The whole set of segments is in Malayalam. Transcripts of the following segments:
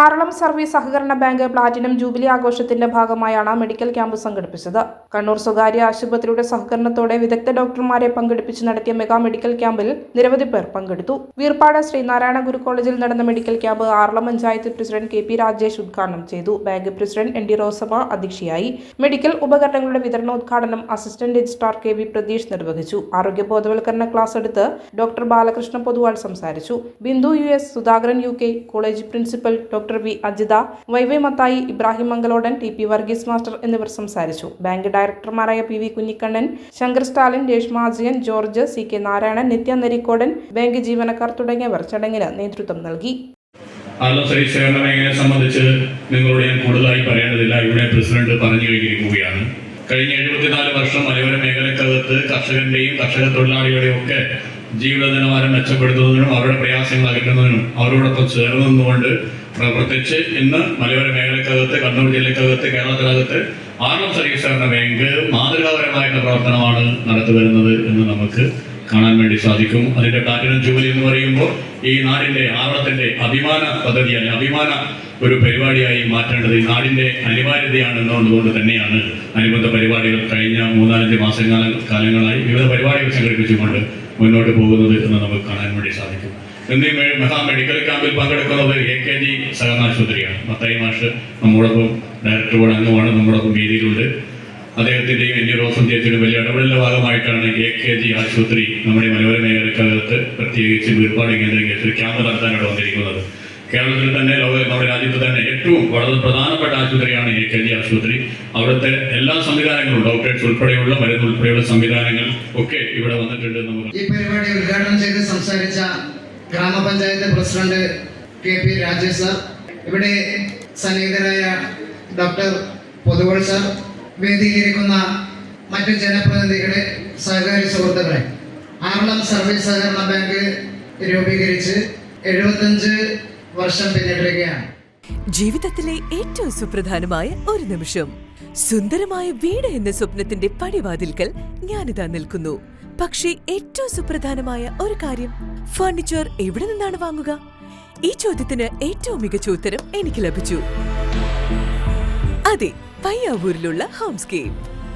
ആറളം സർവീസ് സഹകരണ ബാങ്ക് പ്ലാറ്റിനം ജൂബിലി ആഘോഷത്തിന്റെ ഭാഗമായാണ് മെഡിക്കൽ ക്യാമ്പ് സംഘടിപ്പിച്ചത്. കണ്ണൂർ സ്വകാര്യ ആശുപത്രിയുടെ സഹകരണത്തോടെ വിദഗ്ധ ഡോക്ടർമാരെ പങ്കെടുപ്പിച്ച് നടത്തിയ മെഗാ മെഡിക്കൽ ക്യാമ്പിൽ നിരവധി പേർ പങ്കെടുത്തു. വീർപ്പാട് ശ്രീനാരായണ ഗുരു കോളേജിൽ നടന്ന medical camp Aralam panchayat president K P Rajesh ഉദ്ഘാടനം ചെയ്തു. Bank president N D Rosamma അധ്യക്ഷയായി. മെഡിക്കൽ ഉപകരണങ്ങളുടെ വിതരണോദ്ഘാടനം assistant registrar K V Pratheesh നിർവഹിച്ചു. ആരോഗ്യ ബോധവൽക്കരണ ക്ലാസ് എടുത്ത് ഡോക്ടർ ബാലകൃഷ്ണ പൊതുവാൾ സംസാരിച്ചു. Bindu U S Sudhakaran U K college principal doctor V Ajitha Y Y Mathai Ibrahim Mangalodan T P Varghese master എന്നിവർ സംസാരിച്ചു. Bank ഡയറക്ടർമാരായ P V Kunhikannan Shankar Stalin Reshma Ajayan George C K Narayanan Nithya Narikodan bank ജീവനക്കാർ തുടങ്ങിയവർ ചടങ്ങിന് നേതൃത്വം നൽകി. ഹലോ ശ്രീ സംബന്ധിച്ച് നിങ്ങളോട് ഞാൻ കൂടുതലായി പറയേണ്ടതില്ല. ഇവിടെ പ്രസിഡന്റ് പറഞ്ഞു കഴിഞ്ഞിരിക്കുകയാണ്. കഴിഞ്ഞ എഴുപത്തിനാല് വർഷം മലയോര മേഖലക്കകത്ത് കർഷകന്റെയും കർഷക തൊഴിലാളികളുടെയും ഒക്കെ ജീവിത നിലവാരം മെച്ചപ്പെടുത്തുന്നതിനും അവരുടെ പ്രയാസങ്ങൾ അകറ്റുന്നതിനും അവരോടൊപ്പം ചേർന്ന് നിന്നുകൊണ്ട് പ്രവർത്തിച്ച് ഇന്ന് മലയോര മേഖലക്കകത്ത് കണ്ണൂർ ജില്ലക്കകത്ത് കേരളത്തിനകത്ത് ആർലം സർവീസുകാരുടെ ബാങ്ക് മാതൃകാപരമായിട്ടുള്ള പ്രവർത്തനമാണ് നടത്തി വരുന്നത് എന്ന് നമുക്ക് കാണാൻ വേണ്ടി സാധിക്കും. അതിന്റെ പ്ലാറ്റിനം ജൂബിലി എന്ന് പറയുമ്പോൾ ഈ നാടിന്റെ ആവണത്തിന്റെ അഭിമാന പദ്ധതിയാണ് അഭിമാന ഒരു പരിപാടിയായി മാറ്റേണ്ടത് ഈ നാടിന്റെ അനിവാര്യതയാണ് എന്നുള്ളതുകൊണ്ട് തന്നെയാണ്. അനുബന്ധ പരിപാടികൾ കഴിഞ്ഞ മൂന്നാലഞ്ച് മാസങ്ങളിൽ കാലങ്ങളായി വിവിധ പരിപാടികൾ സംഘടിപ്പിച്ചുകൊണ്ട് മുന്നോട്ട് പോകുന്നത് എന്ന് നമുക്ക് കാണാൻ വേണ്ടി സാധിക്കും. എന്നീ മഹാ മെഡിക്കൽ ക്യാമ്പിൽ പങ്കെടുക്കുന്നത് എ കെ ജി സഹനാശുപത്രിയാണ്. മത്തായി മാഷ് നമ്മോടൊപ്പം ഡയറക്ടർ ബോർഡ് അംഗമാണ് നമ്മോടൊപ്പം വേദിയിലുണ്ട്. അദ്ദേഹത്തിന്റെയും എന്റെ റോസം ചേച്ചിയുടെ വലിയ ഇടപെടലിന്റെ ഭാഗമായിട്ടാണ് എ കെ ജി ആശുപത്രി നമ്മുടെ മനോരമ മേഖലക്കകത്ത് പ്രത്യേകിച്ച് വീർപ്പാട് കേന്ദ്രീകരിച്ച് ക്യാമ്പ് നടത്താനായിട്ട് വന്നിരിക്കുന്നത്. കേരളത്തിൽ തന്നെ ലോക നമ്മുടെ രാജ്യത്ത് തന്നെ ഏറ്റവും വളരെ പ്രധാനപ്പെട്ട ആശുപത്രിയാണ് എ കെ ജി ആശുപത്രി. അവിടുത്തെ എല്ലാ സംവിധാനങ്ങളും ഡോക്ടേഴ്സ് ഉൾപ്പെടെയുള്ള മരുന്ന് ഉൾപ്പെടെയുള്ള സംവിധാനങ്ങൾ ഒക്കെ ഇവിടെ വന്നിട്ടുണ്ട് നമുക്ക്. ഈ പരിപാടി ഉദ്ഘാടനം ചെയ്ത് സംസാരിച്ച ഗ്രാമപഞ്ചായത്ത് president K P Rajesh sir ഇവിടെ സന്നിഹിതരായ ഡോക്ടർ പൊതുവൾ സാർ വേദിയിലിരിക്കുന്ന മറ്റു ജനപ്രതിനിധികളെ സഹകാരി സുഹൃത്തുക്കളെ ആറളം സർവീസ് സഹകരണ ബാങ്ക് രൂപീകരിച്ച് എഴുപത്തഞ്ച് വർഷം പിന്നിടുകയാണ് ജീവിതത്തിലെ ഏറ്റവും സുപ്രധാനമായ ഒരു നിമിഷം. സുന്ദരമായ വീട് എന്ന സ്വപ്നത്തിന്റെ പടിവാതിൽക്കൽ ഞാനിതാ നിൽക്കുന്നു. പക്ഷേ ഏറ്റവും സുപ്രധാനമായ ഒരു കാര്യം ഫർണിച്ചർ എവിടെ നിന്നാണ് വാങ്ങുക? ഈ ചോദ്യത്തിന് ഏറ്റവും മികച്ച ഉത്തരം എനിക്ക് ലഭിച്ചു. അതെ പയ്യാവൂരിലുള്ള Homescape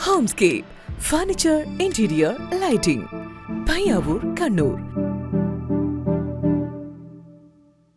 Homescape furniture interior lighting Payyavoor Kannur